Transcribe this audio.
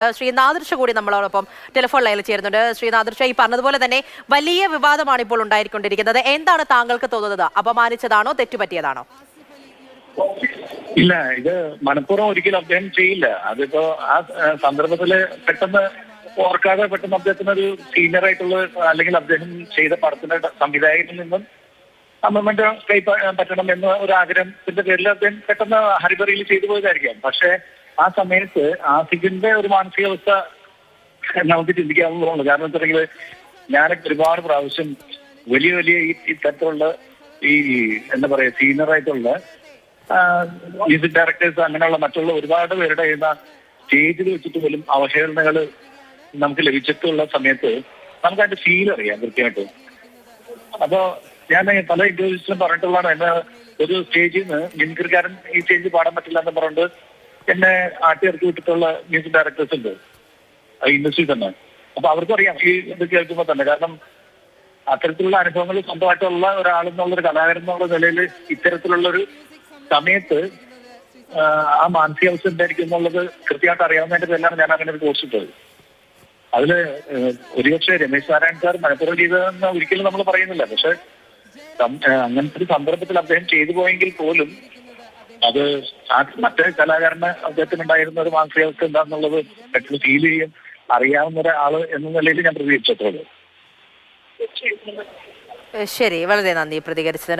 ശ്രീ നാദൃശ കൂടി നമ്മളോടൊപ്പം ടെലിഫോൺ ലൈനിൽ ചേരുന്നുണ്ട്. ശ്രീ നാദൃശ ഈ പറഞ്ഞതുപോലെ തന്നെ വലിയ വിവാദമാണ് ഇപ്പോൾ ഉണ്ടായിക്കൊണ്ടിരിക്കുന്നത്. എന്താണ് താങ്കൾക്ക് തോന്നുന്നത്? അപമാനിച്ചതാണോ? തെറ്റുപറ്റിയതാണോ? ഇല്ല ഇത് മനഃപൂർവം ഒരിക്കലും അദ്ദേഹം ചെയ്യില്ല. അതിപ്പോ ആ സന്ദർഭത്തിൽ പെട്ടെന്ന് ഓർക്കാതെ പെട്ടെന്ന് അദ്ദേഹത്തിന് ഒരു സീനിയർ ആയിട്ടുള്ള അല്ലെങ്കിൽ അദ്ദേഹം ചെയ്ത പടത്തിന്റെ സംവിധായകനിൽ നിന്നും അമ്മമ്മന്റെ കൈ പറ്റണം എന്ന ഒരു ആഗ്രഹത്തിന്റെ പേരിൽ അദ്ദേഹം പെട്ടെന്ന് ഹരിബറിയിൽ ചെയ്തു പോയതായിരിക്കാം. പക്ഷെ ആ സമയത്ത് ആസിഫിന്റെ ഒരു മാനസികാവസ്ഥ നമുക്ക് ചിന്തിക്കാവുന്നതാണ് കാരണം വെച്ചിട്ടുണ്ടെങ്കിൽ ഞാനൊക്കെ ഒരുപാട് പ്രാവശ്യം വലിയ വലിയ ഈ തരത്തിലുള്ള ഈ എന്താ പറയാ സീനിയർ ആയിട്ടുള്ള മ്യൂസിക് ഡയറക്ടേഴ്സ് അങ്ങനെയുള്ള മറ്റുള്ള ഒരുപാട് പേരുടെ ചെയ്യുന്ന സ്റ്റേജിൽ വെച്ചിട്ട് പോലും അവഹേളനങ്ങൾ നമുക്ക് ലഭിച്ചിട്ടുള്ള സമയത്ത് നമുക്ക് അതിന്റെ ഫീൽ അറിയാം കൃത്യമായിട്ട്. അപ്പോ ഞാൻ പല ഇന്റർവ്യൂസിലും പറഞ്ഞിട്ടുള്ളതാണ്. എന്നെ ഒരു സ്റ്റേജിൽ നിന്ന് മിൻകൃക്കാരൻ ഈ സ്റ്റേജിൽ പാടാൻ പറ്റില്ല എന്ന് പറഞ്ഞിട്ട് എന്നെ ആട്ടി ഇറക്കി വിട്ടിട്ടുള്ള മ്യൂസിക് ഡയറക്ടേഴ്സ് ഉണ്ട്. ഇൻഡസ്ട്രി തന്നെ. അപ്പൊ അവർക്കും അറിയാം ഈ ഇത് കേൾക്കുമ്പോൾ തന്നെ. കാരണം അത്തരത്തിലുള്ള അനുഭവങ്ങൾ സ്വന്തമായിട്ടുള്ള ഒരാൾ ഒരു കലാകാരൻ എന്നുള്ള നിലയിൽ ഇത്തരത്തിലുള്ള ഒരു സമയത്ത് ആ, മാനസികാവസ്ഥ എന്തായിരിക്കും എന്നുള്ളത് കൃത്യമായിട്ട് അറിയാവുന്നതിന്റെ പേരിലാണ് ഞാൻ അങ്ങനെ ഒരു കോഴ്സ് ഇട്ടത്. അതിൽ ഒരുപക്ഷെ രമേശ് നാരായൺ സാർ മലപ്പുറം ചെയ്തതെന്ന് ഒരിക്കലും നമ്മൾ പറയുന്നില്ല. പക്ഷെ അങ്ങനത്തെ ഒരു സന്ദർഭത്തിൽ അദ്ദേഹം ചെയ്തു പോയെങ്കിൽ പോലും അത് മറ്റേ കലാകാരന് അദ്ദേഹത്തിന് ഉണ്ടായിരുന്ന ഒരു മാനസികാവസ്ഥ എന്താണെന്നുള്ളത് പെട്ടെന്ന് ഫീൽ ചെയ്യും അറിയാവുന്ന ഒരാൾ എന്ന നിലയിൽ ഞാൻ പ്രതികരിച്ചത്രേ ഏഹ് ശരി. വളരെ നന്ദി. പ്രതികരിച്ചതിന്